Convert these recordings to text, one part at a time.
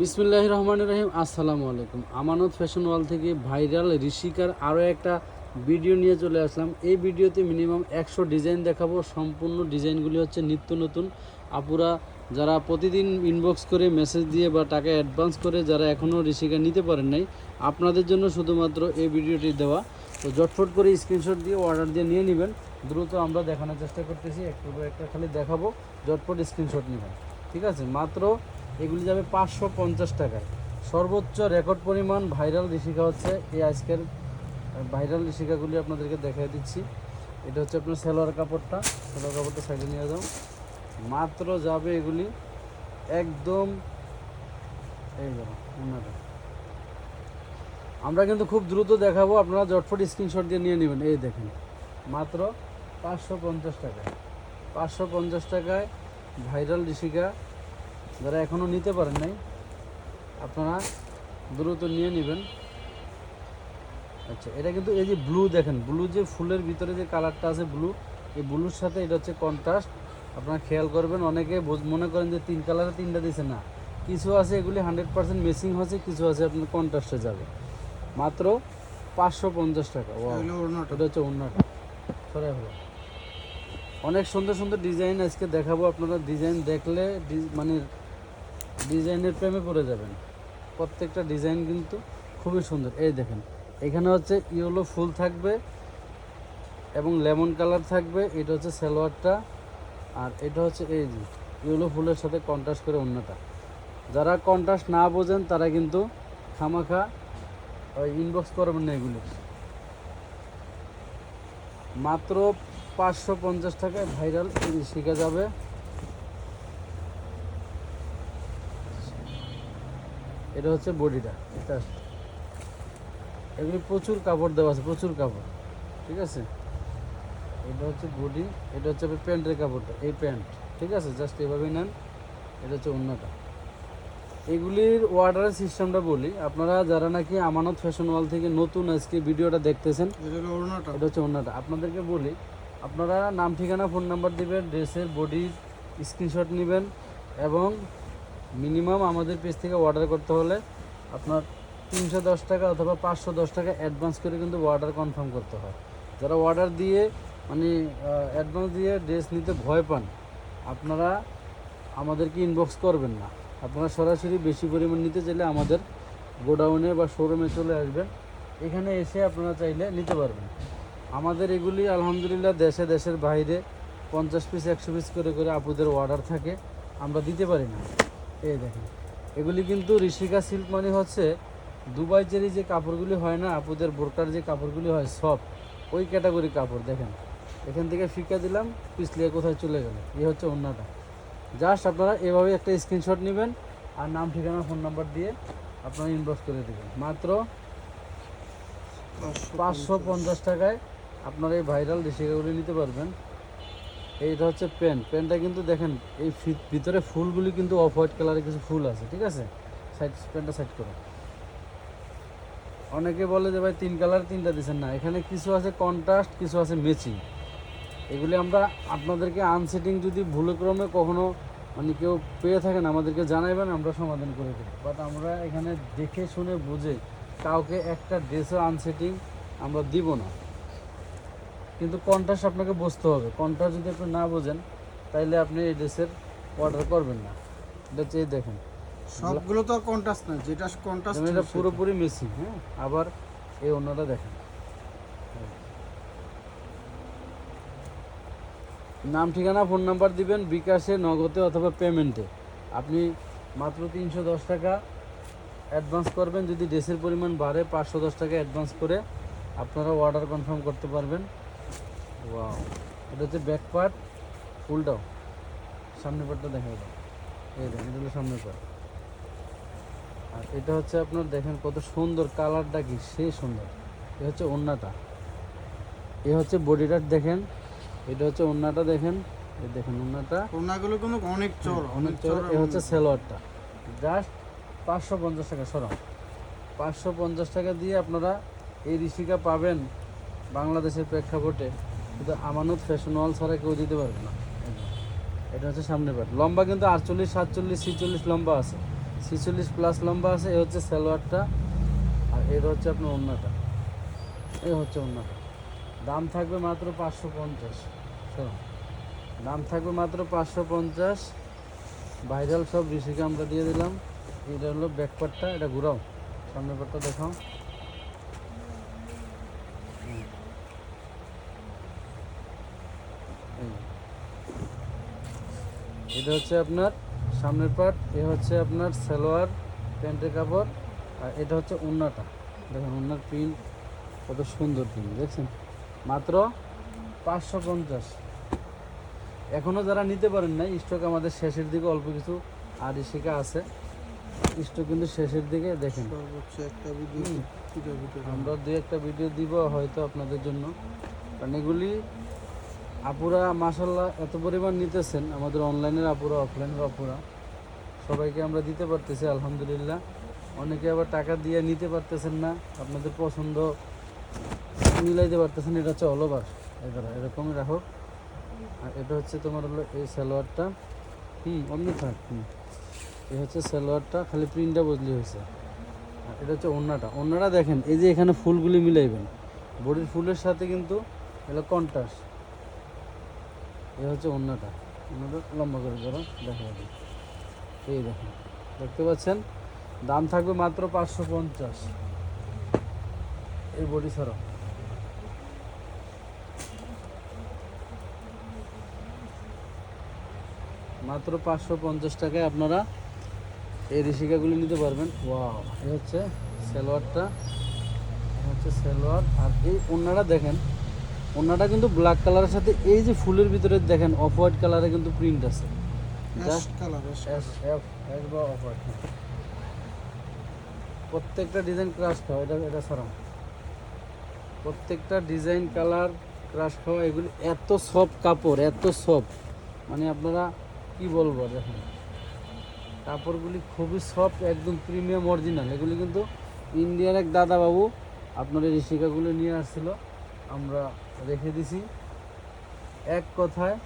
বিসমুল্লাহ রহমান রহিম, আসসালামু আলাইকুম। আমানত ফ্যাশন ওয়াল থেকে ভাইরাল ঋষিকার আরও একটা ভিডিও নিয়ে চলে আসলাম। এই ভিডিওতে মিনিমাম একশো ডিজাইন দেখাবো। সম্পূর্ণ ডিজাইনগুলি হচ্ছে নিত্য নতুন। আপুরা যারা প্রতিদিন ইনবক্স করে মেসেজ দিয়ে বা টাকা অ্যাডভান্স করে যারা এখনও ঋষিকা নিতে পারেন নাই, আপনাদের জন্য শুধুমাত্র এই ভিডিওটি দেওয়া। তো জটফট করে স্ক্রিনশট দিয়ে অর্ডার দিয়ে নিয়ে নেবেন। দ্রুত আমরা দেখানোর চেষ্টা করতেছি। একটু একটা খালি দেখাবো। জটফট স্ক্রিনশট নেবেন। ঠিক আছে? মাত্র এগুলি যাবে পাঁচশো পঞ্চাশ টাকায়। সর্বোচ্চ রেকর্ড পরিমাণ ভাইরাল ঋষিকা হচ্ছে এই আজকের ভাইরাল ঋষিকাগুলি আপনাদেরকে দেখাই দিচ্ছি। এটা হচ্ছে আপনার সেলোয়ার কাপড়টা। সেলোয়ার কাপড়টা সাইডে নিয়ে যাও। মাত্র যাবে এগুলি একদম, এই দেখো আমরা কিন্তু খুব দ্রুত দেখাবো, আপনারা জটফট স্ক্রিনশট দিয়ে নিয়ে নেবেন। এই দেখেন, মাত্র পাঁচশো পঞ্চাশ টাকায়। পাঁচশো পঞ্চাশ টাকায় ভাইরাল ঋষিকা যারা এখনও নিতে পারেন নাই আপনারা দ্রুত নিয়ে নেবেন। আচ্ছা এটা কিন্তু এই যে ব্লু দেখেন ব্লু যে ফুলের ভিতরে যে কালারটা আছে ব্লু এই ব্লুর সাথে এটা হচ্ছে কন্ট্রাস্ট আপনারা খেয়াল করবেন অনেকে বোঝ- মনে করেন যে তিন কালারে তিনটা দিছে না। কিছু আছে এগুলি হান্ড্রেড পার্সেন্ট মেসিং হচ্ছে কিছু আছে আপনার কন্ট্রাস্টে যাবে। মাত্র পাঁচশো পঞ্চাশ টাকা এটা হচ্ছে অন্যটা সরে হলো। অনেক সুন্দর সুন্দর ডিজাইন আজকে দেখাবো আপনারা ডিজাইন দেখলে মানে ডিজাইনের প্রেমে পড়ে যাবেন। প্রত্যেকটা ডিজাইন কিন্তু খুবই সুন্দর। এই দেখেন, এখানে হচ্ছে ইয়েলো ফুল থাকবে এবং লেমন কালার থাকবে। এটা হচ্ছে সালোয়ারটা আর এটা হচ্ছে এই যে ইয়েলো ফুলের সাথে কন্ট্রাস্ট করে অন্যটা। যারা কন্ট্রাস্ট না বোঝেন, তারা কিন্তু খামাখা ইনবক্স করবেন না এগুলি। মাত্র পাঁচশো পঞ্চাশ টাকায় ভাইরাল শিখে যাবে। এটা হচ্ছে বডিটা এটা। এগুলি প্রচুর কাপড় দেওয়া আছে প্রচুর কাপড় ঠিক আছে? এটা হচ্ছে বডি এটা হচ্ছে প্যান্টের কাপড়টা এই প্যান্ট ঠিক আছে? জাস্ট এভাবেই নেন এটা হচ্ছে অন্যটা এগুলির অর্ডারের সিস্টেমটা বলি আপনারা যারা নাকি আমানত ফ্যাশন ওয়াল থেকে নতুন আজকে ভিডিওটা দেখতেছেন এটা হচ্ছে অন্যটা আপনাদেরকে বলি আপনারা নাম ঠিকানা ফোন নাম্বার দিবেন ড্রেসের বডির স্ক্রিনশট নেবেন এবং মিনিমাম আমাদের পেজ থেকে অর্ডার করতে হলে আপনার তিনশো দশ টাকা অথবা পাঁচশো দশ টাকা অ্যাডভান্স করে কিন্তু অর্ডার কনফার্ম করতে হয়। যারা অর্ডার দিয়ে মানে অ্যাডভান্স দিয়ে ড্রেস নিতে ভয় পান, আপনারা আমাদেরকে ইনবক্স করবেন না। আপনারা সরাসরি বেশি পরিমাণ নিতে চাইলে আমাদের গোডাউনে বা শোরুমে চলে আসবেন। এখানে এসে আপনারা চাইলে নিতে পারবেন। আমাদের এগুলি আলহামদুলিল্লাহ দেশে, দেশের বাইরে পঞ্চাশ পিস একশো পিস করে করে আপুদের অর্ডার থাকে। আমরা দিতে পারি না। এই দেখেন, এগুলি কিন্তু ঋষিকা সিল্ক মানে হচ্ছে দুবাই চেরি যে কাপড়গুলি হয় না, আপুদের বোরকার যে কাপড়গুলি হয় সব, ওই ক্যাটাগরি কাপড়, দেখেন। এখান থেকে ফিকা দিলাম, পিছলিয়ে কোথায় চলে গেল, এই হচ্ছে অন্যটা জাস্ট আপনারা এভাবে একটা স্ক্রিনশট নেবেন আর নাম, ঠিকানা, ফোন নাম্বার দিয়ে আপনারা ইনবক্স করে দেবেন। মাত্র পাঁচশো পঞ্চাশ টাকায় আপনারা এই ভাইরাল ঋষিকাগুলি নিতে পারবেন। এইটা হচ্ছে পেন। পেনটা কিন্তু দেখেন, এই ভিতরে ফুলগুলি কিন্তু অফ হোয়াইট কালারের কিছু ফুল আছে, ঠিক আছে? সাইড, পেনটা সাইড করো। অনেকে বলে যে ভাই, তিন কালার তিনটা দিচ্ছেন না। এখানে কিছু আছে কন্ট্রাস্ট, কিছু আছে ম্যাচিং। এগুলি আমরা আপনাদেরকে আনসেটিং যদি ভুলক্রমে কখনো মানে কেউ পেয়ে থাকেন, আমাদেরকে জানাইবেন, আমরা সমাধান করে দেবো। বাট আমরা এখানে দেখে শুনে বুঝে কাউকে একটা ড্রেসও আনসেটিং আমরা দিব না। কিন্তু কন্ট্রাস্ট আপনাকে বুঝতে হবে। কন্ট্রাস্ট যদি আপনি না বোঝেন তাইলে আপনি এই ড্রেসের অর্ডার করবেন না। এটা এই দেখেন। সবগুলো তো কন্ট্রাস্ট না যেটা কন্ট্রাস্ট এটা পুরোপুরি মেসি হ্যাঁ? আবার এই অন্যটা দেখেন। নাম ঠিকানা ফোন নাম্বার দিবেন বিকাশে নগদে অথবা পেমেন্টে আপনি মাত্র তিনশো দশ টাকা অ্যাডভান্স করবেন যদি ড্রেসের পরিমাণ বাড়ে পাঁচশো দশ টাকা অ্যাডভান্স করে আপনারা অর্ডার কনফার্ম করতে পারবেন। ওয়াও এটা হচ্ছে ব্যাক পার্ট ফুলটাও সামনে পার্টটা দেখা দাও। এই দেখেন এটা হলো সামনে পার্ট আর এটা হচ্ছে আপনার দেখেন কত সুন্দর কালারটা কি সেই সুন্দর। এ হচ্ছে ওন্নাটা। এ হচ্ছে বডিটা দেখেন। এটা হচ্ছে ওন্নাটা দেখেন। এই দেখেন ওন্নাটা। ওনাগুলো কোনো অনেক চড় অনেক চড়া এ হচ্ছে সেলোয়ারটা। জাস্ট পাঁচশো পঞ্চাশ টাকা সরাও পাঁচশো পঞ্চাশ টাকা দিয়ে আপনারা এই ঋষিকা পাবেন বাংলাদেশের প্রেক্ষাপটে। কিন্তু আমানত ফ্যাশন ওয়াল ছাড়া কেউ দিতে পারবে না। এটা হচ্ছে সামনে পাট লম্বা কিন্তু আটচল্লিশ, সাতচল্লিশ, ছিচল্লিশ লম্বা আছে। ছিচল্লিশ প্লাস লম্বা আছে, এ হচ্ছে সালোয়ারটা, আর এর হচ্ছে আপনার ওন্নাটা। এই হচ্ছে ওন্নাটা। দাম থাকবে মাত্র পাঁচশো পঞ্চাশ। শোনো, দাম থাকবে মাত্র পাঁচশো পঞ্চাশ। ভাইরাল সব ঋষিকে আমরা দিয়ে দিলাম। এটা হলো ব্যাকপার্টটা এটা ঘুরাও। সামনের পাটটা দেখাও। এটা হচ্ছে আপনার সামনের পার্ট এ হচ্ছে আপনার সালোয়ার প্যান্টের কাপড় আর এটা হচ্ছে উন্নাটা দেখুন উন্নার প্রিন্ট কত সুন্দর প্রিন্ট দেখছেন? মাত্র পাঁচশো পঞ্চাশ। এখনও যারা নিতে পারেন না স্টক আমাদের শেষের দিকে অল্প কিছু আর শিকা আছে। স্টক কিন্তু শেষের দিকে দেখেন। আমরা দু একটা ভিডিও দিব হয়তো আপনাদের জন্য। কারণ এগুলি আপুরা মাসাল্লাহ এত পরিমাণ নিতেছেন, আমাদের অনলাইনের আপুরা অফলাইনের আপুরা। সবাইকে আমরা দিতে পারতেছি, আলহামদুলিল্লাহ। অনেকে আবার টাকা দিয়ে নিতে পারতেছেন না, আপনাদের পছন্দ মিলাইতে পারতেছেন, এটা হচ্ছে অল ওভার এবার এরকমই রাখো। আর এটা হচ্ছে তোমার হলো এই সালোয়ারটা। হুম অন্য থাক, হুম। এই হচ্ছে সালোয়ারটা, খালি প্রিন্টটা বদলি হয়েছে। আর এটা হচ্ছে ওন্নাটা ওন্নাটা দেখেন, এই যে এখানে ফুলগুলি মিলাইবেন। বডির ফুলের সাথে কিন্তু এটা কন্ট্রাস্ট এই হচ্ছে ওন্নাটা অন্যটা লম্বা করে ধরো, দেখা যাবে। এই দেখেন দেখতে পাচ্ছেন? দাম থাকবে মাত্র পাঁচশো পঞ্চাশ। এই বডি ছাড়া মাত্র পাঁচশো পঞ্চাশ টাকায় আপনারা এই ঋষিকাগুলি নিতে পারবেন। ওয়াও, এ হচ্ছে সালোয়ারটা। হচ্ছে সালোয়ার। আর এই ওন্নাটা দেখেন ওন্নাটা কিন্তু ব্ল্যাক কালারের সাথে এই যে ফুলের ভিতরে দেখেন অফ হোয়াইট কালারে কিন্তু প্রিন্ট আছে। প্রত্যেকটা ডিজাইন ক্রাশ খাওয়া এটা এটা সরাম। প্রত্যেকটা ডিজাইন কালার ক্রাশ খাওয়া এগুলি এত সফট কাপড় এত সফট মানে আপনারা কি বলব দেখেন। কাপড়গুলি খুবই সফট একদম প্রিমিয়াম অরিজিনাল এগুলি কিন্তু ইন্ডিয়ার এক দাদা বাবু আপনার এই ঋষিকাগুলো নিয়ে আসছিল। আমরা রেখে দিছি। এক কথায়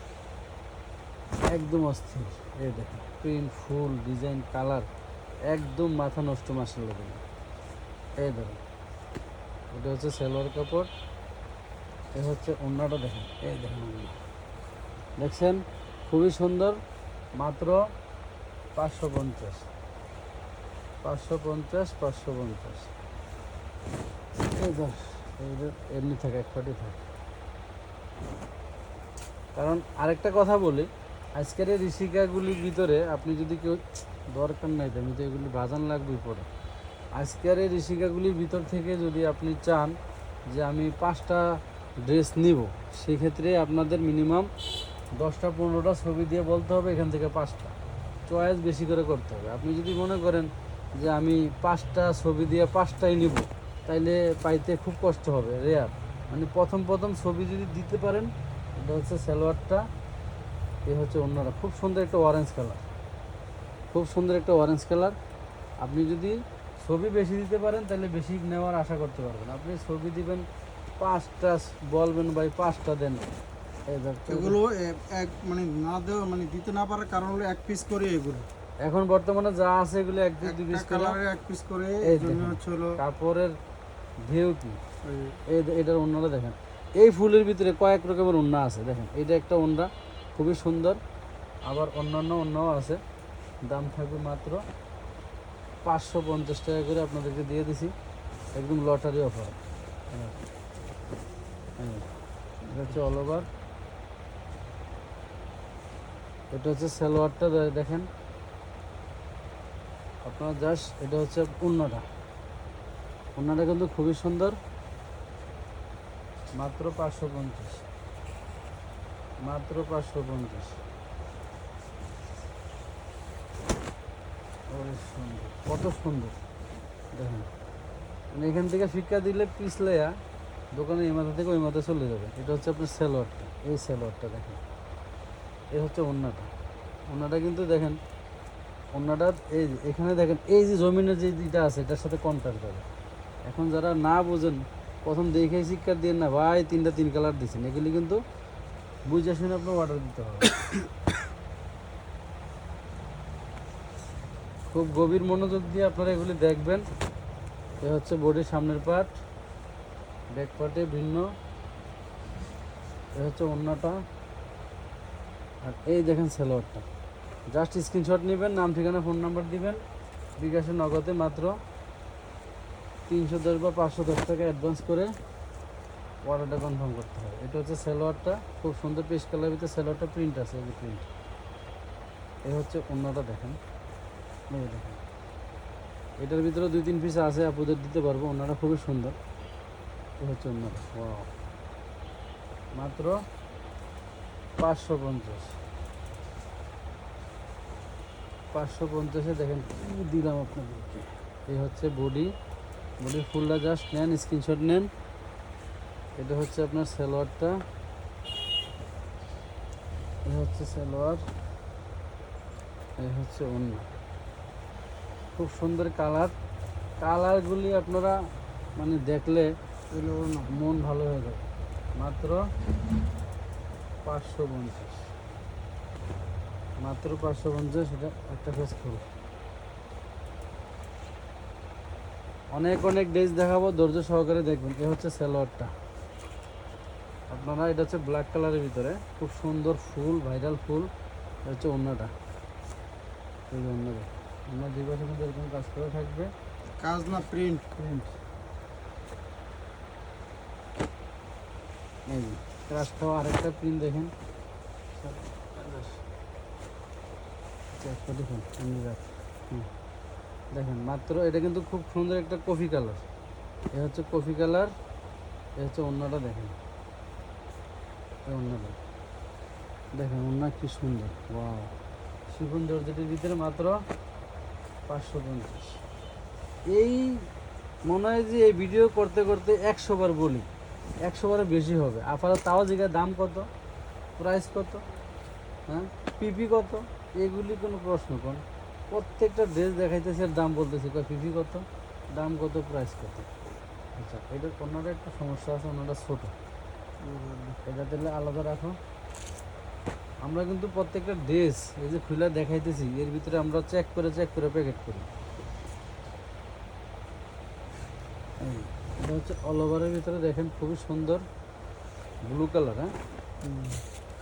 একদম অস্থির। এই দেখেন প্রিন্ট ফুল ডিজাইন কালার একদম মাথা নষ্ট মাসের লোক এই দেখেন, এটা হচ্ছে সালোয়ার কাপড়, এ হচ্ছে অন্যটা দেখেন, এই দেখেন দেখছেন, খুবই সুন্দর, মাত্র পাঁচশো পঞ্চাশ। পাঁচশো পঞ্চাশ পাঁচশো পঞ্চাশ। এই এমনি থাকে, এক ফাটি থাকে। কারণ আরেকটা কথা বলি, আজকের এই ঋষিকাগুলির ভিতরে আপনি যদি কেউ, দরকার নাই আমি তো এগুলি বাজান লাগবে পরে। আজকের এই ঋষিকাগুলির ভিতর থেকে যদি আপনি চান যে আমি পাঁচটা ড্রেস নিব, সেক্ষেত্রে আপনাদের মিনিমাম দশটা, পনেরোটা ছবি দিয়ে বলতে হবে এখান থেকে পাঁচটা। চয়েস বেশি করে করতে হবে। আপনি যদি মনে করেন যে আমি পাঁচটা ছবি দিয়ে পাঁচটাই নিব, তাইলে পাইতে খুব কষ্ট হবে রেয়ার মানে প্রথম প্রথম ছবি যদি দিতে পারেন এটা হচ্ছে সালোয়ারটা এ হচ্ছে অন্যরা খুব সুন্দর একটা অরেঞ্জ কালার খুব সুন্দর একটা অরেঞ্জ কালার আপনি যদি ছবি বেশি দিতে পারেন তাহলে বেশি নেওয়ার আশা করতে পারবেন। আপনি ছবি দিবেন পাঁচটা বলবেন ভাই পাঁচটা দেন। এগুলো এক মানে না দেওয়া মানে দিতে না পারার কারণ হলো এক পিস করে এগুলো। এখন বর্তমানে যা আছে এগুলো এক পিস দুই পিস করে এক পিস করে এই জন্য হচ্ছে হলো কাপড়ের ভিউ কি? এটার অন্যটা দেখেন। এই ফুলের ভিতরে কয়েক রকমের ওন্না আছে, দেখেন। এটা একটা ওন্না খুবই সুন্দর। আবার অন্যান্য অন্যও আছে। দাম থাকবে মাত্র পাঁচশো পঞ্চাশ টাকা করে আপনাদেরকে দিয়ে দিছি। একদম লটারি অফার। এটা হচ্ছে অল ওভার এটা হচ্ছে সালোয়ারটা দেখেন। আপনার জাস্ট, এটা হচ্ছে উন্নাটা। উন্নাটা কিন্তু খুবই সুন্দর। মাত্র পাঁচশো পঞ্চাশ। মাত্র পাঁচশো পঞ্চাশ। সুন্দর, কত সুন্দর। দেখেন মানে এখান থেকে ফিক্কা দিলে পিছলেয়া দোকানে এই মাথা থেকে ওই মাথা চলে যাবে। এটা হচ্ছে আপনার সেলোয়ারটা, এই সেলোয়ারটা দেখেন। এই হচ্ছে ওন্নাটা। ওন্নাটা কিন্তু দেখেন অন্যটা এই এখানে দেখেন, এই যে জমিনের যে ইটা আছে, এটার সাথে কন্ট্যাক্ট করে এখন যারা না বোঝেন প্রথম দেখেই শিক্ষা দিয়ে না ভাই, তিনটা তিন কালার দিচ্ছেন এগুলি কিন্তু বুঝে শুনে আপনার অর্ডার দিতে হবে। খুব গভীর মনোযোগ দিয়ে আপনারা এগুলি দেখবেন। এ হচ্ছে বডির সামনের পার্ট ব্যাক পার্টে ভিন্ন। এ হচ্ছে অন্যটা। আর এই দেখেন সেলোয়ারটা। জাস্ট স্ক্রিনশট নেবেন, নাম, ঠিকানা ফোন নাম্বার দিবেন। বিকাশের নগদে মাত্র তিনশো দশ বা পাঁচশো দশ টাকা অ্যাডভান্স করে অর্ডারটা কনফার্ম করতে হবে। এটা হচ্ছে সেলোয়ারটা খুব সুন্দর পেস কালার ভিতরে সেলোয়ারটা প্রিন্ট আছে, এই প্রিন্ট এই হচ্ছে অন্যটা দেখেন দেখেন। এটার ভিতরে দুই তিন পিস আছে, আপুদের দিতে পারব, অন্যটা খুবই সুন্দর। এ হচ্ছে অন্যটা মাত্র পাঁচশো পঞ্চাশ। পাঁচশো পঞ্চাশে দেখেন দিলাম আপনাদেরকে। এই হচ্ছে বডি বডির ফুলটা জাস্ট নেন স্ক্রিনশট নেন। এটা হচ্ছে আপনার সালোয়ারটা। এই হচ্ছে সালোয়ার এই হচ্ছে অন্য খুব সুন্দর কালার। কালারগুলি আপনারা মানে দেখলে মন ভালো হয়ে যাবে। মাত্র পাঁচশো পঞ্চাশ। মাত্র পাঁচশো পঞ্চাশ, এটা একটা ফেস করো অনেক অনেক ড্রেস দেখাবো ধৈর্য সহকারে দেখবেন। এ হচ্ছে সালোয়ারটা। আপনারা এটা হচ্ছে ব্ল্যাক কালারের ভিতরে। খুব সুন্দর ফুল ভাইরাল ফুল। হচ্ছে অন্যটা অন্যটা অন্য দুই বছর মধ্যে এরকম কাজ করে থাকবে। কাজ না প্রিন্ট প্রিন্ট এই যে আরেকটা প্রিন্ট দেখেন। আচ্ছা, দেখুন হুম। দেখেন, মাত্র এটা কিন্তু খুব সুন্দর একটা কফি কালার এ হচ্ছে কফি কালার এ হচ্ছে অন্যটা দেখেন। অন্যটা দেখেন অন্য কি সুন্দর। ওয়াও শিফন জর্জেটের ভিতরে মাত্র পাঁচশো পঞ্চাশ। এই মনে হয় যে এই ভিডিও করতে করতে একশো বার বলি। একশো বারের বেশি হবে। আপনারা তাও জায়গায় দাম কত? প্রাইস কত? হ্যাঁ? পিপি কত? এগুলি কোনো প্রশ্ন কোন প্রত্যেকটা ড্রেস দেখাইতেছে এর দাম বলতেছে। কয় পিপি কত? দাম কত প্রাইস কত? আচ্ছা এটার অন্যটা একটা সমস্যা আছে অন্যটা ছোটো। এটা তাহলে আলাদা রাখো। আমরা কিন্তু প্রত্যেকটা ড্রেস এই যে খুলে দেখাইতেছি এর ভিতরে আমরা চেক করে চেক করে প্যাকেট করি। এটা হচ্ছে অল ওভারের ভিতরে দেখেন খুবই সুন্দর। ব্লু কালার হ্যাঁ?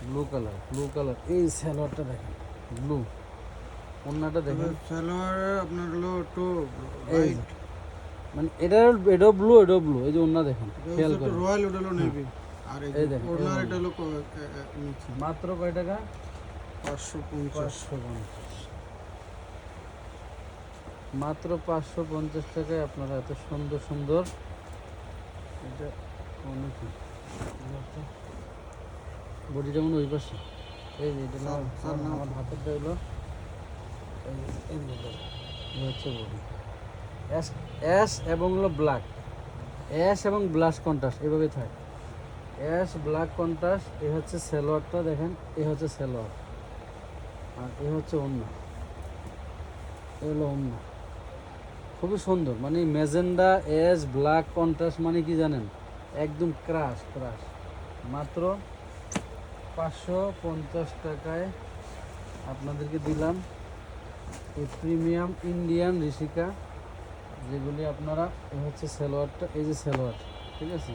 ব্লু কালার ব্লু কালার এই স্যালোয়ারটা দেখেন ব্লু অন্যটা দেখেন। সালোয়ারে আপনার হলো একটু যে, মানে এটাও এটাও ব্লু এটাও ব্লু এই যে অন্য দেখেন খেয়াল করেন। রয়্যাল ওটা হলো নেভি আর এই দেখেন, ওনার এটা হলো মাত্র কয় টাকা? পাঁচশো পঞ্চাশ। পাঁচশো পঞ্চাশ। মাত্র পাঁচশো পঞ্চাশ টাকায় আপনারা এত সুন্দর সুন্দর এটা অনেক বডি যেমন ওই পাশে। এই যে এটা আমার- হাতের না। হচ্ছে অ্যাশ অ্যাশ এবং হলো ব্ল্যাক অ্যাশ এবং ব্লাশ কন্ট্রাস্ট এভাবে থাকে। অ্যাশ ব্ল্যাক কন্ট্রাস্ট এই হচ্ছে সালোয়ারটা, দেখেন এই হচ্ছে সালোয়ার। আর এ হচ্ছে অন্য এ হলো অন্য খুবই সুন্দর মানে মেজেন্ডা এস ব্ল্যাক কন্ট্রাস্ট মানে কি জানেন? একদম ক্রাশ ক্রাশ মাত্র পাঁচশো পঞ্চাশ টাকায় আপনাদেরকে দিলাম। এই প্রিমিয়াম ইন্ডিয়ান ঋষিকা, যেগুলি আপনারা, এ হচ্ছে সালোয়ারটা, এই যে সালোয়ার, ঠিক আছে?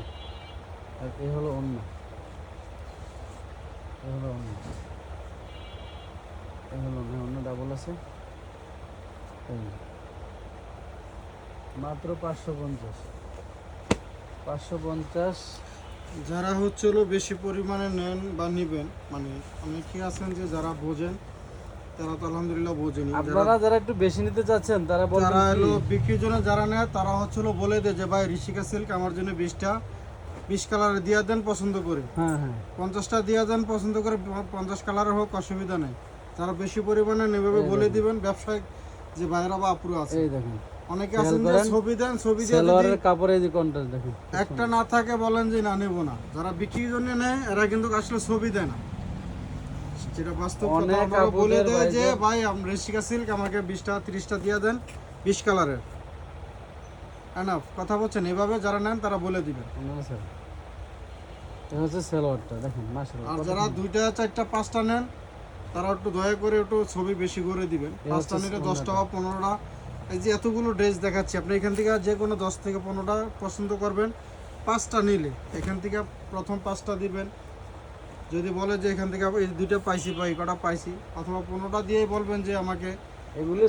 আর এ হলো অন্য। এ হলো অন্য। এই হলো না অন্য ডাবল আছে। মাত্র পাঁচশো পঞ্চাশ। পাঁচশো পঞ্চাশ। যারা হচ্ছে বেশি পরিমাণে নেন বা নিবেন মানে অনেকে আছেন যে যারা বোঝেন তারা তো আলহামদুলিল্লাহ বোঝেনি। আপনারা যারা একটু বেশি নিতে চাচ্ছেন তারা যারা হলো বিক্রির জন্য যারা নেয় তারা হচ্ছে হলো বলে দেয় যে ভাই ঋষিকা সিল্ক আমার জন্য বিশটা। বিশ কালার দিয়ে দেন পছন্দ করে। হ্যাঁ হ্যাঁ। পঞ্চাশটা দিয়ে দেন পছন্দ করে পঞ্চাশ কালারের হোক অসুবিধা নেই। যারা বেশি পরিমাণে নেবে বলে দিবেন ব্যবসায়িক যে ভাইরা বা আপুরো আছে। এই দেখেন। অনেকে আছেন যে ছবি দেন ছবি দিয়ে সালোয়ারের কাপড়ে যে কন্ট্রাস্ট দেখেন। একটা না থাকে বলেন যে না নেব না। যারা বিক্রির জন্য নেয় এরা কিন্তু আসলে ছবি দেয় না। যেটা বাস্তব কথা বলে দেয় যে ভাই আমরা রেশিকা সিল্ক আমাকে বিশটা তিরিশটা দিয়ে দেন বিশ কালারের। এনাফ কথা বলছেন। এভাবে যারা নেন তারা বলে দিবেন। আপনারা স্যার। এ হচ্ছে সালোয়ারটা দেখেন আর মাশাআল্লাহ যারা দুইটা চারটা পাঁচটা নেন তারা একটু দয়া করে একটু ছবি বেশি করে দিবেন। পাঁচটা নিলে দশটা বা পনেরোটা। এই যে এতগুলো ড্রেস দেখাচ্ছি আপনি এখান থেকে যে কোনো দশ থেকে পনেরোটা পছন্দ করবেন পাঁচটা নিলে। এখান থেকে প্রথম পাঁচটা দিবেন। যদি বলে যে এখান থেকে এই দুইটা পাইছি পাই কটা পাইছি অথবা পনেরোটা দিয়েই বলবেন যে আমাকে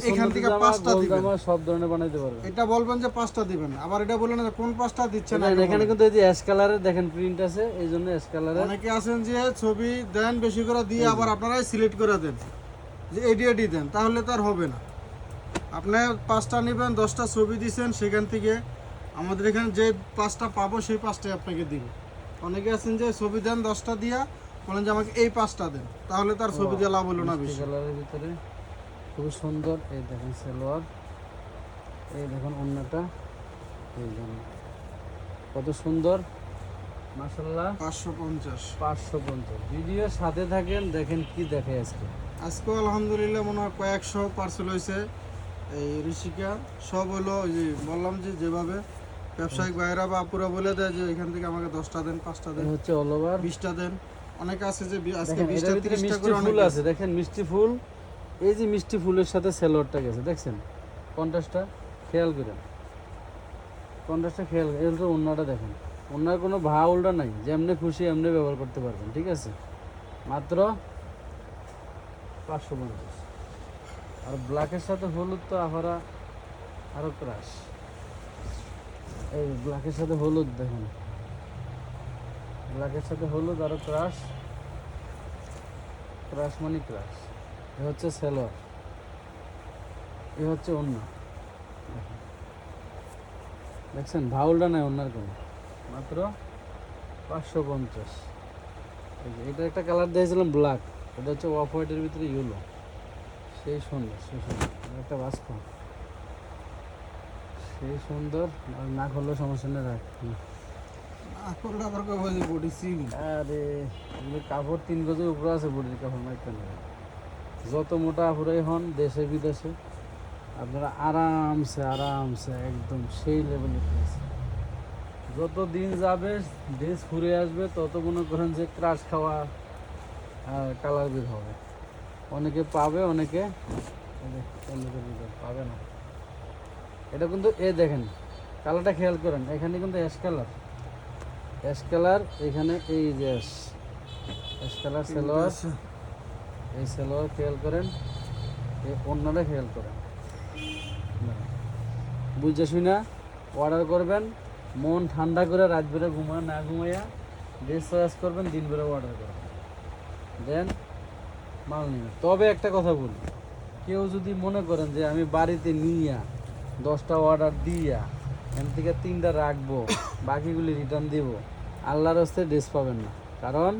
এখান থেকে পাঁচটা দিবেন। সব ধরনের বানাইতে পারবেন। এটা বলবেন যে পাঁচটা দিবেন। আবার এটা যে কোন পাঁচটা দিচ্ছেন না, এখানে কিন্তু এই যে অ্যাশ দেখেন প্রিন্ট আছে এই জন্য অ্যাশ অনেকে আছেন যে ছবি দেন বেশি করে দিয়ে আবার আপনারাই সিলেক্ট করে দেন। যে এডি এডি দেন তাহলে তো আর হবে না। আপনি পাঁচটা নেবেন দশটা ছবি দিছেন সেখান থেকে আমাদের এখানে যে পাঁচটা পাবো সেই পাঁচটাই আপনাকে দিব। অনেকে আছেন যে ছবি দেন দশটা দিয়া বলেন যে আমাকে এই পাঁচটা দেন তাহলে তার ছবি দিয়ে লাভ হলো না বেশি। কালারের ভিতরে খুব সুন্দর এই দেখেন সালোয়ার এই দেখুন অন্যটা এই জন্য কত সুন্দর মাসাল্লাহ পাঁচশো পঞ্চাশ। পাঁচশো পঞ্চাশ। ভিডিওর সাথে থাকেন দেখেন কি দেখে আজকে। আজকেও আলহামদুলিল্লাহ মনে হয় কয়েকশো পার্সেল হয়েছে এই ঋষিকা। সব হলো ওই যে বললাম যে যেভাবে ব্যবসায়িক ভাইরা বা আপুরা বলে দেয় যে এখান থেকে আমাকে দশটা দেন পাঁচটা দেন হচ্ছে অল ওভার বিশটা দেন। অনেকে আছে যে আজকে দেখেন বিশটা এটার ভিতরে তিরিশটা মিষ্টি করে ফুল আছে। দেখেন মিষ্টি ফুল। এই যে মিষ্টি ফুলের সাথে সেলোয়ারটা গেছে দেখছেন? কন্ট্রাস্টটা খেয়াল করেন। কন্ট্রাস্টটা খেয়াল এর তো অন্যটা দেখেন। অন্যার কোনো ভা উল্টা নাই। যেমনি খুশি এমনি ব্যবহার করতে পারবেন ঠিক আছে? মাত্র পাঁচশো পঞ্চাশ। আর ব্ল্যাকের সাথে হলুদ তো আহারা আরও ক্রাশ। এই ব্ল্যাকের সাথে হলুদ দেখেন। ব্ল্যাকের সাথে হলুদ আরও ক্রাশ ক্রাশ মানে ক্রাশ এ হচ্ছে সেলোয়ার এ হচ্ছে অন্য দেখছেন, ভাউলটা নাই অন্যার কোনো। মাত্র পাঁচশো পঞ্চাশ। এটা একটা কালার দিয়েছিলাম ব্ল্যাক এটা হচ্ছে অফ হোয়াইটের ভিতরে ইউলো সেই সুন্দর সেই সুন্দর একটা বাস্ক সেই সুন্দর, আর না করলেও সমস্যা নেই, রাখ। আরে কাপড় তিন গজের উপরে আছে বডির কাপড়, মাইক কেন? যত মোটা কাপড়ই হন, দেশে, বিদেশে, আপনারা আরামসে আরামসে, একদম সেই লেভেলে যত দিন যাবে, দেশ ঘুরে আসবে, তত মনে করেন যে ক্রাশ খাওয়া কালার বের হবে। অনেকে পাবে, অনেকে অনেকে পাবে না। এটা কিন্তু, এ দেখেন কালারটা খেয়াল করেন, এখানে কিন্তু অ্যাশ কালার অ্যাশ কালার এখানে এই যে অ্যাশ অ্যাশ কালার সালোয়ার এই সালোয়ার খেয়াল করেন এই অন্যটা খেয়াল করেন। বুঝে শুনা অর্ডার করবেন মন ঠান্ডা করে রাত বেড়ে ঘুমা না ঘুমাইয়া ড্রেস চয়েস করবেন দিন বেড়ে অর্ডার করবেন। দেন মাল নেবেন। তবে একটা কথা বলি কেউ যদি মনে করেন যে আমি বাড়িতে নিয়া দশটা অর্ডার দিয়া এখান থেকে তিনটা রাখব বাকিগুলি রিটার্ন দিব। আল্লাহর হস্তে ড্রেস পাবেন না। কারণ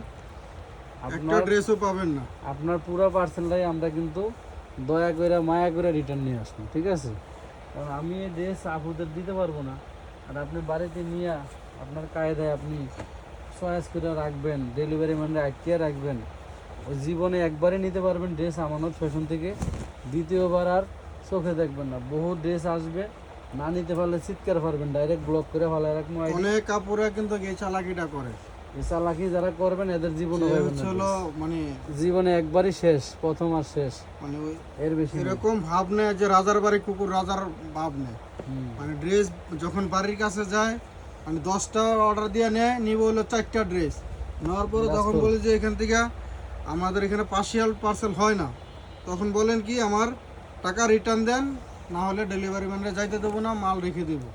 আপনার ড্রেসও পাবেন না। আপনার পুরো পার্সেলটাই আমরা কিন্তু দয়া করে মায়া করে রিটার্ন নিয়ে আসব ঠিক আছে? কারণ আমি এই ড্রেস আপুদের দিতে পারব না। আর আপনি বাড়িতে নিয়ে আপনার কায়দায় আপনি চয়েস করে রাখবেন ডেলিভারি ম্যানরা আটকে রাখবেন। ওই জীবনে একবারই নিতে পারবেন ড্রেস আমানত ফ্যাশন থেকে। দ্বিতীয়বার আর চোখে দেখবেন না। বহু ড্রেস আসবে না নিতে পারলে চিৎকার পারবেন ডাইরেক্ট ব্লক করে ফেলায় রাখব। অনেক কাপড়ে কিন্তু এই চালাকিটা করে। এই চালাকি যারা করবেন এদের জীবনে হলো মানে জীবনে একবারই শেষ প্রথম আর শেষ। মানে এর বেশি এরকম ভাব নেয় যে রাজার বাড়ি কুকুর রাজার ভাব নেয় মানে ড্রেস যখন বাড়ির কাছে যায় মানে দশটা অর্ডার দিয়ে নেয় নিব হলো চারটা ড্রেস। নেওয়ার পরে যখন বলি যে এখান থেকে আমাদের এখানে পার্সিয়াল পার্সেল হয় না। তখন বলেন কি আমার টাকা রিটার্ন দেন না হলে ডেলিভারি ম্যানরা যাইতে দেবো না মাল রেখে দেবো।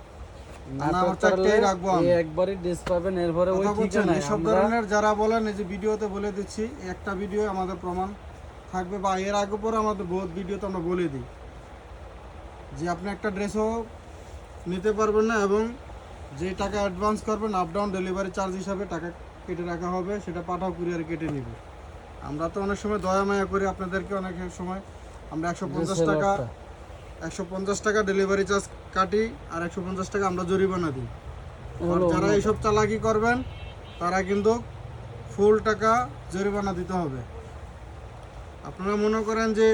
যারা বলেন এই যে ভিডিওতে বলে দিচ্ছি একটা ভিডিও আমাদের প্রমাণ থাকবে বা এর আগে পরে আমাদের বহুত ভিডিওতে আমরা বলে দিই। যে আপনি একটা ড্রেসও নিতে পারবেন না এবং যে টাকা অ্যাডভান্স করবেন আপ ডাউন ডেলিভারি চার্জ হিসাবে টাকা কেটে রাখা হবে সেটা পাঠাও কুরিয়ারে কেটে নিবে। আমরা তো অনেক সময় দয়া মায়া করি আপনাদেরকে অনেক সময় আমরা একশো পঞ্চাশ টাকা। একশো পঞ্চাশ টাকা ডেলিভারি চার্জ কাটি আর একশো পঞ্চাশ টাকা আমরা জরিমানা দিই। আর যারা এইসব চালাকি করবেন তারা কিন্তু ফুল টাকা জরিমানা দিতে হবে। আপনারা মনে করেন যে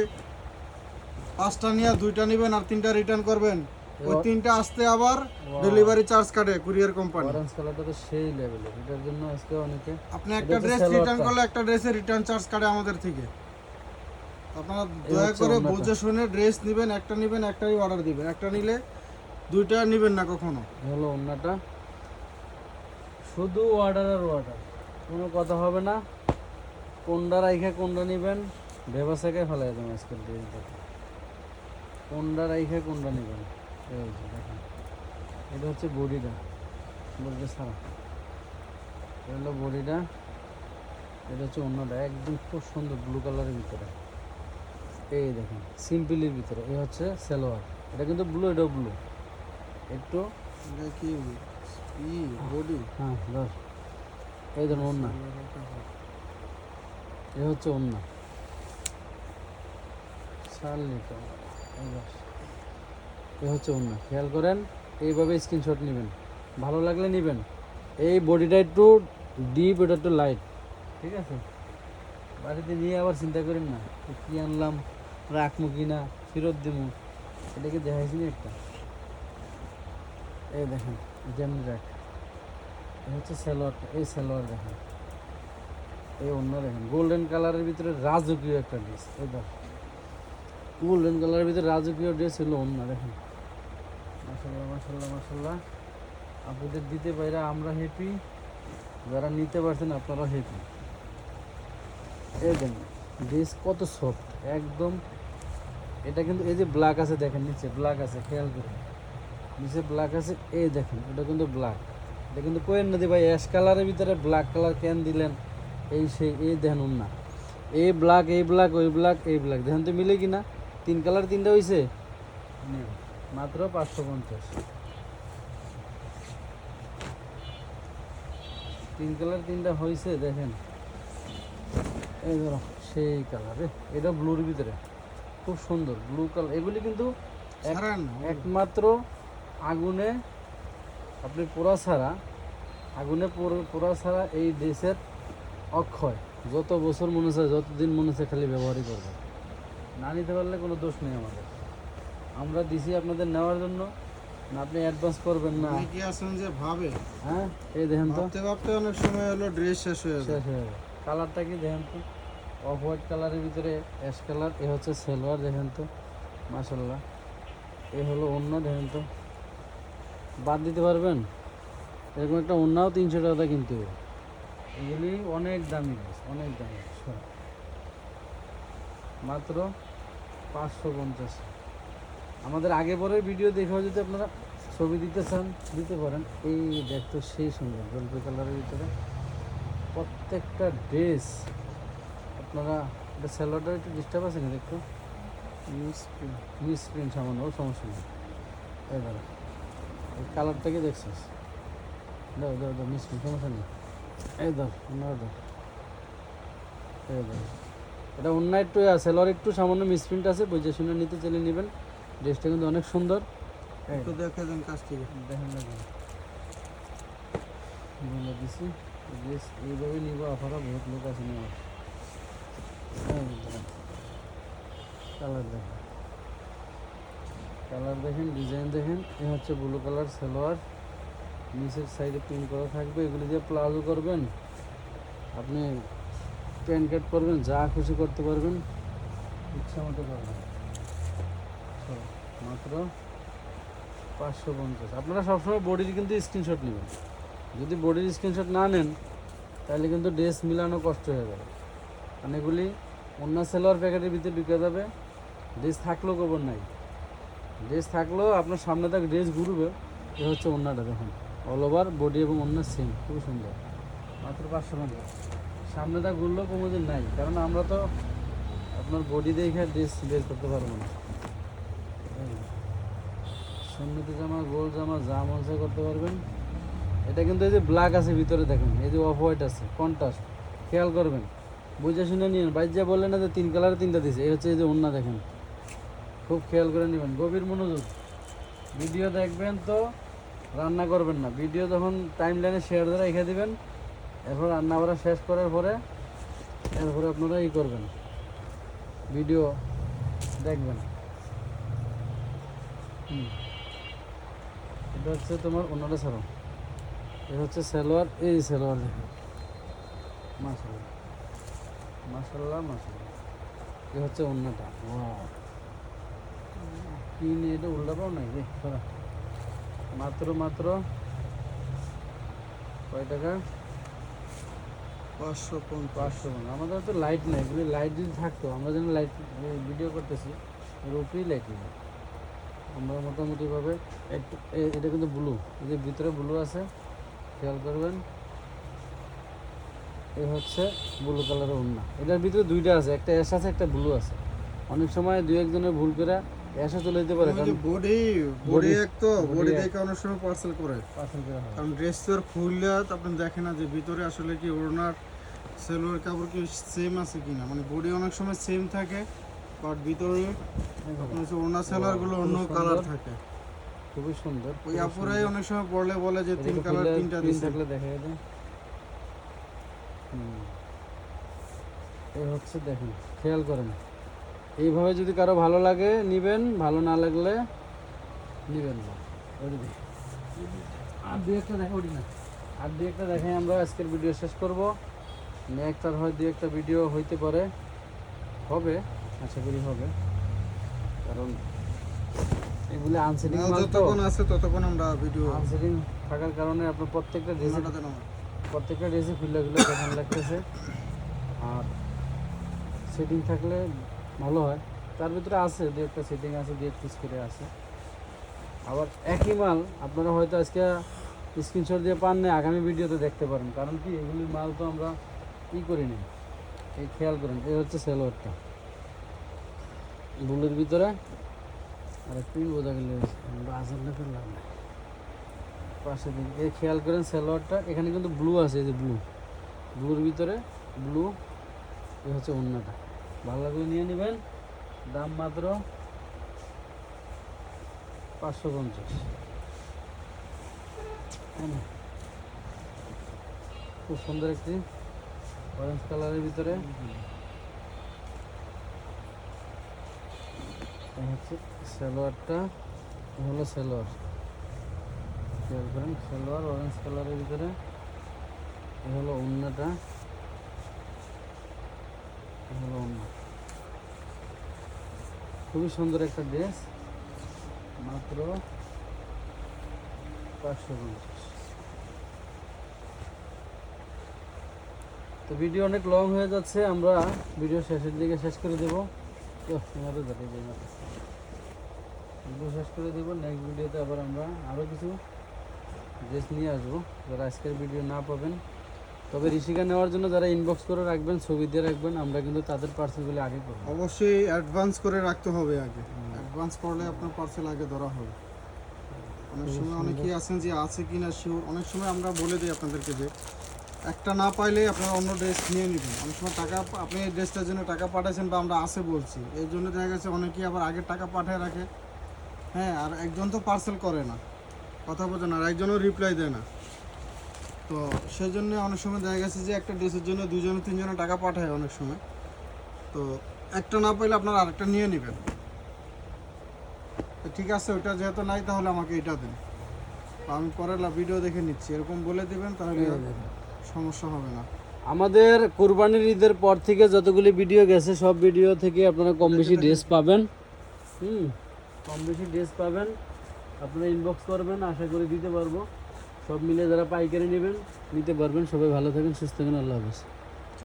পাঁচটা নিয়ে দুইটা নেবেন আর তিনটা রিটার্ন করবেন ওই তিনটা আসতে আবার ডেলিভারি চার্জ কাটে কুরিয়ার কোম্পানি অরেঞ্জ কালারটা তো সেই লেভেলের এটার জন্য আজকে অনেকে আপনি একটা ড্রেস রিটার্ন করলে একটা ড্রেসের রিটার্ন চার্জ কাটে আমাদের থেকে। আপনারা দয়া করে বুঝে শুনে ড্রেস নেবেন একটা নেবেন একটাই অর্ডার দিবেন। একটা নিলে দুইটা নেবেন না কখনো। হলো অন্যটা। শুধু অর্ডার আর অর্ডার কোনো কথা হবে না। কোনটা রাইখে কোনটা নেবেন ব্যবসাকে ফেলাই দেবেন আজকের ড্রেস দেখে কোনটা রাইখে কোনটা নেবেন। দেখেন। এটা হচ্ছে বডিটা। বডিটা সারা এটা হলো বডিটা। এটা হচ্ছে অন্যটা। একদম খুব সুন্দর ব্লু কালারের ভিতরে। এই দেখেন সিম্পলের ভিতরে এই হচ্ছে সালোয়ার। এটা কিন্তু ব্লু এটাও ব্লু একটু এটা কি বডি হ্যাঁ ধর। এই ধরুন অন্য এ হচ্ছে অন্য। এ হচ্ছে অন্য খেয়াল করেন এইভাবে স্ক্রিনশট নেবেন। ভালো লাগলে নেবেন। এই বডিটা একটু ডিপ এটা একটু লাইট ঠিক আছে? বাড়িতে নিয়ে আবার চিন্তা করেন না কি আনলাম? রাখব কি না, ফেরত দেবো এটাকে দেখাইছি না একটা। এই দেখেন, যেমনি রাখ হচ্ছে সালোয়ারটা এই সালোয়ার দেখেন। এই অন্য দেখেন গোল্ডেন কালারের ভিতরে রাজকীয় একটা ড্রেস এই দেখ। গোল্ডেন কালারের ভিতরে রাজকীয় ড্রেস হলো অন্য, দেখেন। মাসাল্লাহ মাসাল্লাহ মাসাল্লাহ আপনাদের দিতে পাইরা আমরা হ্যাপি যারা নিতে পারছেন আপনারা হ্যাপি এই দেখেন ড্রেস কত সফট একদম এটা কিন্তু এই যে ব্ল্যাক আছে দেখেন, নিচে ব্ল্যাক আছে, খেয়াল করুন। নিচে ব্ল্যাক আছে, এই দেখেন এটা কিন্তু ব্ল্যাক এটা কিন্তু কোয়েন নদী ভাই অ্যাশ কালারের ভিতরে ব্ল্যাক কালার কেন দিলেন? এই সেই এই দেখেন না এই ব্ল্যাক এই ব্ল্যাক ওই ব্ল্যাক এই ব্ল্যাক দেখেন তো মিলে কি না তিন কালার তিনটা হয়েছে মাত্র পাঁচশো পঞ্চাশ। তিন কালার তিনটা হয়েছে দেখেন। এই ধরো, সেই কালার এটা ব্লুর ভিতরে। খুব সুন্দর ব্লু কালার এগুলি কিন্তু একমাত্র আগুনে আপনি পোড়া ছাড়া আগুনে পোড়া- ছাড়া এই ড্রেসের অক্ষয় যত বছর মনে চায় যতদিন মনে চায় খালি ব্যবহারই করবে। না নিতে পারলে কোনো দোষ নেই আমাদের। আমরা দিছি আপনাদের নেওয়ার জন্য না আপনি অ্যাডভান্স করবেন না। অনেকে আছেন যে ভাবে? হ্যাঁ এই দেখেন তো। ভাবতে ভাবতে অনেক সময় হলো ড্রেস শেষ হয়ে শেষ হয়ে যাবে কালারটা কি দেখেন তো? অফ হোয়াইট কালারের ভিতরে অ্যাশ কালার, এ হচ্ছে সেলোয়ার, দেখেন তো। মাসাল্লাহ এ হলো অন্য দেখেন তো। বাদ দিতে পারবেন? এরকম একটা অন্যও তিনশো টাকা কিনতে হবে। এগুলি অনেক দামি অনেক দামি। মাত্র পাঁচশো পঞ্চাশ। আমাদের আগে পরের ভিডিও দেখেও যদি আপনারা ছবি দিতে চান, দিতে পারেন। এই দেখতো সেই সুন্দর জলপাই কালারের ভিতরে। প্রত্যেকটা ড্রেস আপনারা এটা স্যালোয়ারটা একটু ডিস্টার্ব আছে কিন্তু একটু? মিস প্রিন্ট সামান্য ও সমস্যা নেই। এই কালারটাকে দেখছিস? দাও দাও দাও মিস প্রিন্ট সমস্যা নেই। এই ধর অন্য এই এটা অন্য একটু স্যালোয়ার একটু সামান্য মিস প্রিন্ট আছে বুঝে শুনে নিতে চাইলে নেবেন। ড্রেসটা কিন্তু অনেক সুন্দর। একটু দেখে দেন থেকে। দেখেন না বলে দিছি ড্রেস এইভাবে নিব আপনারা বহুত লোক আছে নেওয়ার কালার দেখেন। কালার দেখেন ডিজাইন দেখেন। এ হচ্ছে ব্লু কালার সালোয়ার। নিচের সাইডে প্রিন্ট করা থাকবে। এগুলি দিয়ে প্লাজো করবেন। আপনি প্যান্ট কাট করবেন, যা খুশি করতে পারবেন। ইচ্ছা মতো করবেন। মাত্র পাঁচশো পঞ্চাশ। আপনারা সবসময় বডির কিন্তু স্ক্রিনশট নেবেন। যদি বডির স্ক্রিনশট না নেন, তাহলে কিন্তু ড্রেস মিলানো কষ্ট হয়ে যাবে। কারণ এগুলি অন্য সেলোয়ার প্যাকেটের ভিতরে ঢুকে যাবে। ড্রেস থাকলেও খবর নাই। ড্রেস থাকলেও আপনার সামনে থাক ড্রেস ঘুরবে। এ হচ্ছে অন্যটা দেখুন। অল ওভার বডি এবং অন্য সেম খুব সুন্দর। মাত্র পাঁচশো পঞ্চাশ সামনে থাক ঘুরলেও কোনোদিন নাই। কারণ আমরা তো আপনার বডি দেখে ড্রেস বের করতে পারব না। সুন্নতি জামা, গোল জামা, যা মন করতে পারবেন। এটা কিন্তু এই যে ব্ল্যাক আছে ভিতরে দেখেন। এই যে অফ হোয়াইট আছে। কন্ট্রাস্ট খেয়াল করবেন। বুঝে শুনে নিন বাইজা বললেন না যে তিন কালার তিনটা দিছে, এই হচ্ছে এই যে অন্য দেখেন। খুব খেয়াল করে নেবেন। গভীর মনোযোগ। ভিডিও দেখবেন তো রান্না করবেন না। ভিডিও যখন টাইম লাইনে শেয়ার দ্বারা রেখে দেবেন, এরপর রান্না করা শেষ করার পরে এরপরে আপনারা ই করবেন। ভিডিও দেখবেন। এটা হচ্ছে তোমার অন্যটা ছাড়ো এটা হচ্ছে সালোয়ার। এই সালোয়ার দেখো মাসাল্লাহ মাসাল্লাহ মাসাল্লাহ এ হচ্ছে অন্যটা কি নিয়ে এটা উল্টাপাও নাকি সরা। মাত্র মাত্র কয় টাকা? পাঁচশো পাঁচশো আমাদের তো লাইট নেই এগুলি লাইট যদি থাকতো আমরা যেন লাইট ভিডিও করতেছি এর উপরেই লাইট নেই আমরা মোটামুটিভাবে একটু এটা কিন্তু ব্লু এই যে ভিতরে ব্লু আছে খেয়াল করবেন। এই হচ্ছে ব্লু কালারের ওড়না। এটার ভিতরে দুইটা আছে একটা অ্যাশ আছে একটা ব্লু আছে। অনেক সময় দুই একজনের ভুল করে অ্যাশও চলে যেতে পারে কারণ বডি বডি এক তো বডি। দেখে অনেক সময় পার্সেল করে। পাথর করা কারণ ড্রেস তো খুললে আপনি দেখেন না যে ভিতরে আসলে কি ওড়নার সেলোয়ার কাপড় কি সেম আছে কিনা। মানে বডি অনেক সময় সেম থাকে বাট ভিতরে ওড়না সেলোয়ারগুলো অন্য কালার থাকে। খুবই সুন্দর ওই আপুরাই অনেক সময় পড়লে বলে যে তিন কালার তিনটা তিন দিছে। থাকলে দেখা হুম। এই হচ্ছে দেখেন খেয়াল করেন। এইভাবে যদি কারও ভালো লাগে নিবেন ভালো না লাগলে নিবেন না। আর দুই একটা দেখা উঠি না। আর দুই একটা দেখাই আমরা আজকের ভিডিও শেষ করব। নেক্সট আর হয় দুই একটা ভিডিও হইতে পারে। হবে আশা করি হবে। কারণ এগুলি আনসেটিং যতক্ষণ আছে ততক্ষণ আমরা ভিডিও আনসেটিং থাকার কারণে আপনার প্রত্যেকটা আমার। প্রত্যেকটা ড্রেসে খুলে দেখান লাগতেছে? আর সেটিং থাকলে ভালো হয়। তার ভিতরে আছে, দু একটা সেটিং আছে, দু এক পিস করে আছে। আবার একই মাল, আপনারা হয়তো আজকে স্ক্রিনশট দিয়ে পান না আগামী ভিডিওতে দেখতে পারেন। কারণ কি এগুলির মাল তো আমরা ই করিনি এই খেয়াল করেন, এই হচ্ছে সেলোয়ারটা বুলের ভিতরে আর পিন বোঝা গেলে, বাজার না লাভ নেই। পাশে দিন। এই খেয়াল করেন সালোয়ারটা, এখানে কিন্তু ব্লু আছে, এই যে ব্লু ব্লুর ভিতরে ব্লু এ হচ্ছে অন্যটা ভালো লাগলে নিয়ে নেবেন। দাম মাত্র পাঁচশো পঞ্চাশ। খুব সুন্দর একটি অরেঞ্জ কালারের ভিতরে। হচ্ছে সালোয়ারটা হলো সালোয়ার। খেয়াল করেন সালোয়ার অরেঞ্জ কালারের ভিতরে। এ হলো অন্যটা হলো অন্য খুবই সুন্দর একটা ড্রেস। মাত্র পাঁচশো পঞ্চাশ। তো ভিডিও অনেক লং হয়ে যাচ্ছে, আমরা ভিডিও শেষের দিকে শেষ করে দেবো। ভিডিও শেষ করে দেবো নেক্সট ভিডিওতে আবার আমরা আরও কিছু ড্রেস নিয়ে আসব। যারা আজকের ভিডিও না পাবেন তবে ঋষিকা নেওয়ার জন্য যারা ইনবক্স করে রাখবেন ছবি দিয়ে রাখবেন আমরা কিন্তু তাদের পার্সেলগুলি আগে করব অবশ্যই অ্যাডভান্স করে রাখতে হবে আগে। অ্যাডভান্স করলে আপনার পার্সেল আগে ধরা হবে। অনেক সময় অনেকেই আছেন যে আছে কি না শিওর অনেক সময় আমরা বলে দিই আপনাদেরকে যে একটা না পাইলে আপনারা অন্য ড্রেস নিয়ে নেবেন। অনেক সময় টাকা আপনি এই ড্রেসটার জন্য টাকা পাঠাইছেন বা আমরা আছে বলছি। এর জন্য দেখা গেছে অনেকেই আবার আগে টাকা পাঠিয়ে রাখে। হ্যাঁ আর একজন তো পার্সেল করে না। কথা বোঝে না আর একজনও রিপ্লাই দেয় না। তো সেই জন্য অনেক সময় দেখা গেছে যে একটা ড্রেসের জন্য দুজনে তিনজনে টাকা পাঠায় অনেক সময়। তো একটা না পাইলে আপনারা আরেকটা নিয়ে নেবেন। তো ঠিক আছে ওটা যেহেতু নাই তাহলে আমাকে এটা দিন। আমি পরে ভিডিও দেখে নিচ্ছি। এরকম বলে দেবেন তাহলে সমস্যা হবে না। আমাদের কোরবানির ঈদের পর থেকে যতগুলি ভিডিও গেছে সব ভিডিও থেকে আপনারা কম বেশি ড্রেস পাবেন। হুম কম বেশি ড্রেস পাবেন। আপনারা ইনবক্স করবেন, আশা করি দিতে পারব। সব মিলে যারা পাইকারি নেবেন, নিতে পারবেন। সবাই ভালো থাকেন, সুস্থ থাকেন, আল্লাহ হাফেজ।